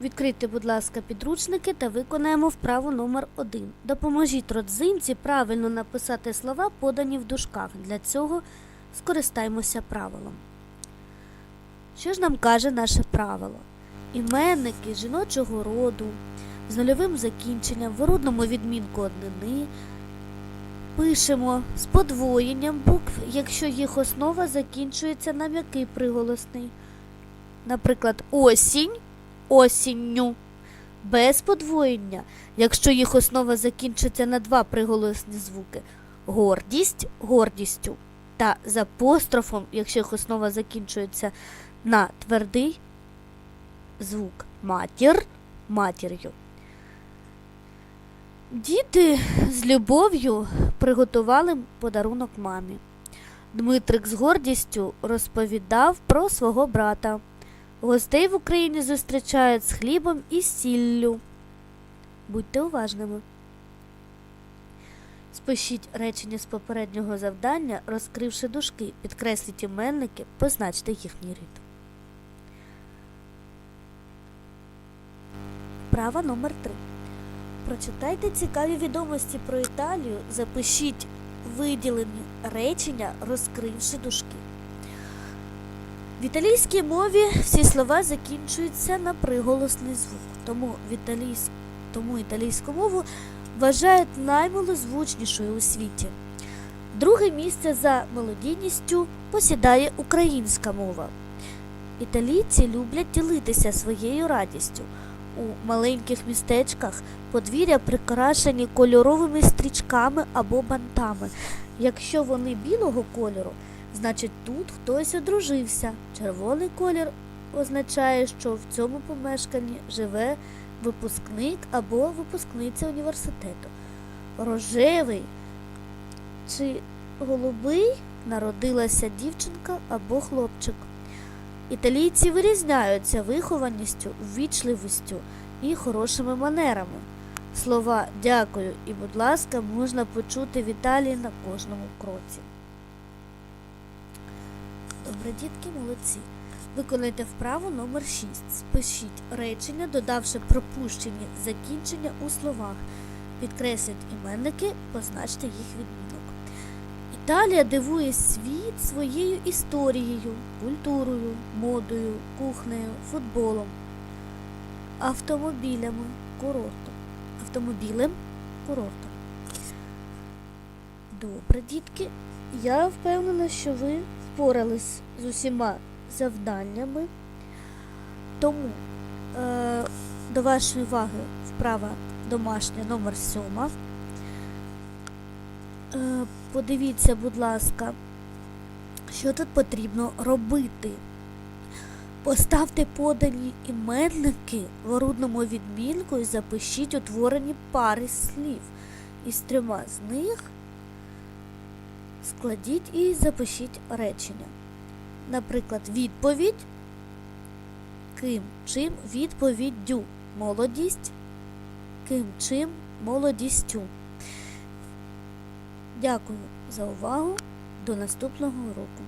Відкрийте, будь ласка, підручники та виконаємо вправу номер 1. Допоможіть родзинці правильно написати слова, подані в дужках. Для цього скористаємося правилом. Що ж нам каже наше правило? Іменники жіночого роду з нульовим закінченням в родному відмінку однини пишемо з подвоєнням букв, якщо їх основа закінчується на м'який приголосний. Наприклад, осінь осінню. Без подвоєння, якщо їх основа закінчиться на два приголосні звуки гордість гордістю. Та з апострофом, якщо їх основа закінчується на твердий звук матір матір'ю. Діти з любов'ю приготували подарунок мамі. Дмитрик з гордістю розповідав про свого брата. Гостей в Україні зустрічають з хлібом і сіллю. Будьте уважними. Спишіть речення з попереднього завдання, розкривши дужки, підкресліть іменники, позначте їхній рід. Права номер 3. Прочитайте цікаві відомості про Італію, запишіть виділені речення, розкривши дужки. В італійській мові всі слова закінчуються на приголосний звук, тому, в тому італійську мову вважають наймалозвучнішою у світі. Друге місце за мелодійністю посідає українська мова. Італійці люблять ділитися своєю радістю. У маленьких містечках подвір'я прикрашені кольоровими стрічками або бантами. Якщо вони білого кольору, значить тут хтось одружився. Червоний колір означає, що в цьому помешканні живе випускник або випускниця університету. Рожевий чи голубий народилася дівчинка або хлопчик. Італійці вирізняються вихованістю, ввічливістю і хорошими манерами. Слова дякую і будь ласка можна почути в Італії на кожному кроці. Добре, дітки, молодці. Виконайте вправу номер 6. Спишіть речення, додавши пропущені закінчення у словах. Підкресліть іменники, позначте їх відмінок. Італія дивує світ своєю історією, культурою, модою, кухнею, футболом, автомобілями, курортом. Автомобілем, курортом. Добре, дітки. Я впевнена, що ви впорались з усіма завданнями. Тому е, до вашої уваги вправа домашня номер 7. Е, подивіться, будь ласка, що тут потрібно робити. Поставте подані іменники в орудному відмінку і запишіть утворені пари слів. Із трьома з них складіть і запишіть речення. Наприклад, відповідь ким чим відповіддю молодість, ким чим молодістю. Дякую за увагу. До наступного уроку.